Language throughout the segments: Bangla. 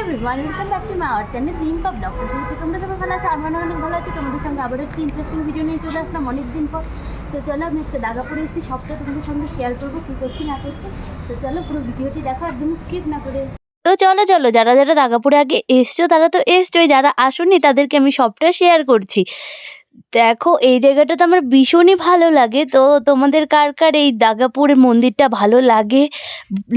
Everyone welcome back to my our channel Rimpa blogs আশা করছি তোমরা সবাই ভালো আছো আমরা অনেক ভালো আছি। তোমাদের সঙ্গে আবার একটি ইন্টারেস্টিং ভিডিও নিয়ে চলে আসলাম অনেক দিন পর। তো চলো আমি আজকে দাগাপুরে এসেছি, সবটা তোমাদের সঙ্গে শেয়ার করব, কী করছি, না করছি। তো চলো পুরো ভিডিওটি দেখো, একদম স্কিপ না করে। তো চলো চলো, যারা যারা দাগাপুরে আগে এসছো, তারা তো এসছোই। যারা আসোনি, তাদেরকে আমি সবটা শেয়ার করছি। দেখো, এই জায়গাটা তো আমার ভীষণই ভালো লাগে। তো তোমাদের কার কার এই দাগাপুরের মন্দিরটা ভালো লাগে?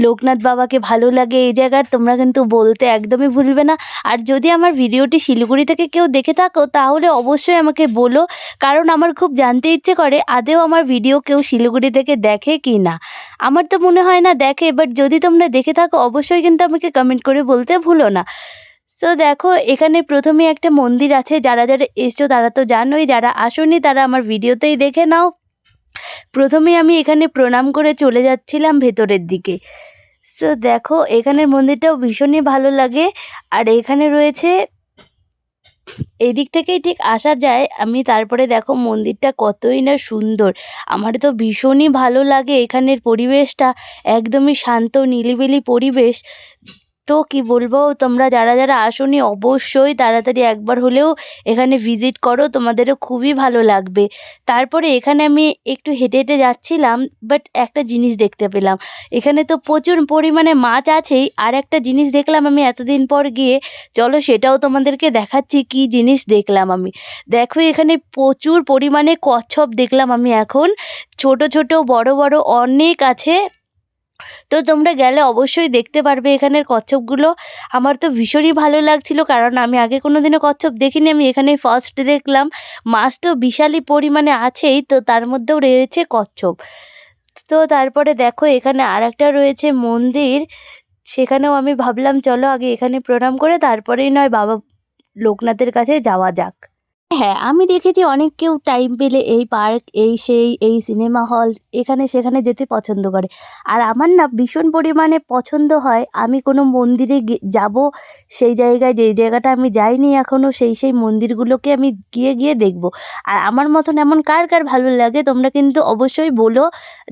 লোকনাথ বাবাকে ভালো লাগে এই জায়গার? তোমরা কিন্তু বলতে একদমই ভুলবে না। আর যদি আমার ভিডিওটি শিলিগুড়ি থেকে কেউ দেখে থাকো, তাহলে অবশ্যই আমাকে বলো। কারণ আমার খুব জানতে ইচ্ছে করে, আদেও আমার ভিডিও কেউ শিলিগুড়ি থেকে দেখে কি না। আমার তো মনে হয় না দেখে বাট যদি তোমরা দেখে থাকো, অবশ্যই কিন্তু আমাকে কমেন্ট করে বলতে ভুলো না। সো দেখো, এখানে প্রথমে একটা মন্দির আছে, যারা যারা এসছো তারা তো জানোই, যারা আসনি তারা আমার ভিডিওতেই দেখে নাও। প্রথমে আমি এখানে প্রণাম করে চলে যাচ্ছিলাম ভেতরের দিকে। সো দেখো, এখানের মন্দিরটাও ভীষণই ভালো লাগে, আর এখানে রয়েছে এই দিক থেকেই ঠিক আসা যায়। আমি তারপরে দেখো, মন্দিরটা কতই না সুন্দর। আমার তো ভীষণই ভালো লাগে এখানের পরিবেশটা, একদমই শান্ত নিলিবিলি পরিবেশ। তো কি বলব, তোমরা যারা যারা আসোনি অবশ্যই তাড়াতাড়ি একবার হলেও এখানে ভিজিট করো, তোমাদেরও খুবই ভালো লাগবে। তারপরে এখানে আমি একটু হেঁটে হেঁটে যাচ্ছিলাম বাট একটা জিনিস দেখতে পেলাম। এখানে তো প্রচুর পরিমাণে মাছ আছেই, আর একটা জিনিস দেখলাম আমি এতদিন পর গিয়ে, চলো সেটাও তোমাদেরকে দেখাচ্ছি কি জিনিস দেখলাম আমি। দেখো এখানে প্রচুর পরিমাণে কচ্ছপ দেখলাম আমি এখন। ছোট ছোট, বড় বড় অনেক আছে তো তোমরা গেলে অবশ্যই দেখতে পারবে এখানের কচ্ছপগুলো। আমার তো ভীষণই ভালো লাগছিল, কারণ আমি আগে কোনো দিনও কচ্ছপ দেখিনি, আমি এখানে ফার্স্ট দেখলাম। মাছ তো বিশালই পরিমাণে আছেই, তো তার মধ্যেও রয়েছে কচ্ছপ। তো তারপরে দেখো, এখানে আর একটা রয়েছে মন্দির। সেখানেও আমি ভাবলাম, চলো আগে এখানে প্রণাম করে, তারপরেই নয় বাবা লোকনাথের কাছে যাওয়া যাক। হ্যাঁ আমি দেখেছি অনেক কেউ টাইম পেলে এই পার্ক এই সেই, এই সিনেমা হল এখানে সেখানে যেতে পছন্দ করে। আর আমার না ভীষণ পরিমাণে পছন্দ হয়। আমি কোনো মন্দিরে যাব সেই জায়গায় যেই জায়গাটা আমি যাইনি এখনও সেই সেই মন্দিরগুলোকে আমি গিয়ে গিয়ে দেখব। আর আমার মতন এমন কার কার ভালো লাগে তোমরা কিন্তু অবশ্যই বলো।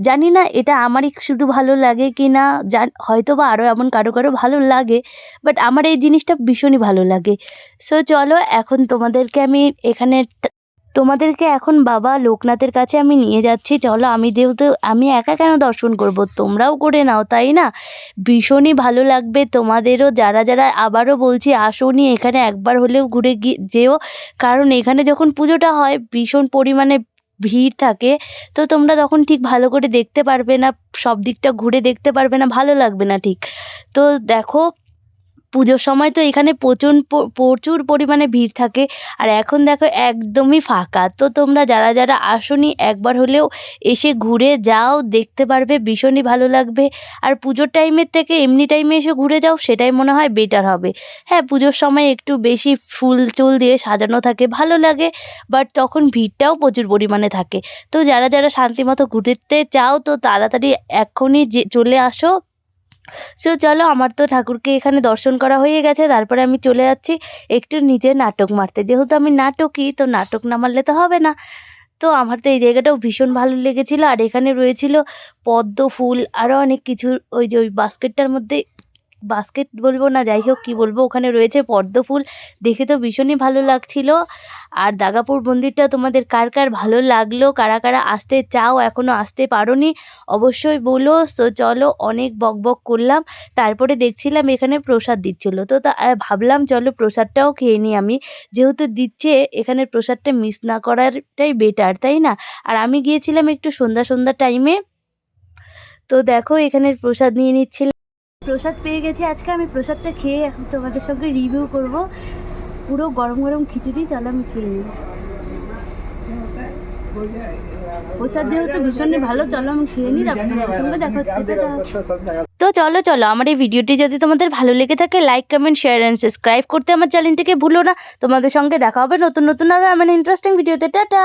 জানি না এটা আমারই শুধু ভালো লাগে কি না জান হয়তো বা আরও এমন কারও কারও ভালো লাগে বাট আমার এই জিনিসটা ভীষণই ভালো লাগে। সো চলো, এখন তোমাদেরকে আমি এখানে তোমাদেরকে এখন বাবা লোকনাথের কাছে আমি নিয়ে যাচ্ছি। চলো আমি যেহেতু, আমি একা কেন দর্শন করব? তোমরাও করে নাও, তাই না? ভীষণই ভালো লাগবে তোমাদেরও। যারা যারা আবারও বলছি, আসোনি, এখানে একবার হলেও ঘুরে গিয়ে যেও। কারণ এখানে যখন পুজোটা হয়, ভীষণ পরিমাণে ভিড় থাকে। তো তোমরা তখন ঠিক ভালো করে দেখতে পারবে না, সব দিকটা ঘুরে দেখতে পারবে না, ভালো লাগবে না ঠিক। তো দেখো পুজোর সময় তো এখানে প্রচুর প্রচুর পরিমাণে ভিড় থাকে। আর এখন দেখো একদমই ফাঁকা। তো তোমরা যারা যারা আসোনি, একবার হলেও এসে ঘুরে যাও, দেখতে পারবে, ভীষণই ভালো লাগবে। আর পুজোর টাইমের থেকে এমনি টাইমে এসে ঘুরে যাও, সেটাই মনে হয় বেটার হবে। হ্যাঁ পুজোর সময় একটু বেশি ফুল টুল দিয়ে সাজানো থাকে, ভালো লাগে বাট তখন ভিড়টাও প্রচুর পরিমাণে থাকে। তো যারা যারা শান্তিমতো ঘুরতে চাও, তো তাড়াতাড়ি এখনই যে, চলে আসো। সো চলো আমার তো ঠাকুরকে এখানে দর্শন করা হয়ে গেছে, তারপরে আমি চলে যাচ্ছি একটু নিজে নাটক মারতে। যেহেতু আমি নাটকই, তো নাটক না মারলে তো হবে না। তো আমার তো এই জায়গাটাও ভীষণ ভালো লেগেছিলো, আর এখানে রয়েছিল পদ্ম ফুল আরও অনেক কিছু। ওই যে ওই বাস্কেটটার মধ্যে বাস্কেট বলব না, যাই হোক কী বলব, ওখানে রয়েছে পদ্ম ফুল। দেখে তো ভীষণই ভালো লাগছিল। আর দাগাপুর মন্দিরটা তোমাদের কার কার ভালো লাগল, কারা কারা আসতে চাও এখনও আসতে পারোনি, অবশ্যই বলো। সো চলো, অনেক বক বক করলাম, তারপরে দেখছিলাম এখানে প্রসাদ দিচ্ছিল। তো তা ভাবলাম চলো প্রসাদটাও খেয়ে নিই আমি। যেহেতু দিচ্ছে এখানে প্রসাদটা মিস না করারটাই বেটার তাই না? আর আমি গিয়েছিলাম একটু সন্ধ্যা সন্ধ্যা টাইমে তো দেখো, এখানের প্রসাদ নিয়ে নিচ্ছিলাম প্রসাদ পেয়ে গেছি। আজকে আমি প্রসাদটা খেয়ে এখন তোমাদের সঙ্গে রিভিউ করব। পুরো গরম গরম খিচুড়ি তাহলে আমি খেয়ে নিই। প্রসাদ যেহেতু ভীষণই ভালো চলো আমি খেয়ে নিই তারপর তোমাদের সঙ্গে দেখা হচ্ছে। তো চলো চলো আমার এই ভিডিওটি যদি তোমাদের ভালো লেগে থাকে like comment share and subscribe করতে আমার চ্যানেলটিকে ভুলো না। তোমাদের সঙ্গে দেখা হবে নতুন নতুন আরও এমন ইন্টারেস্টিং ভিডিওতে টাটা!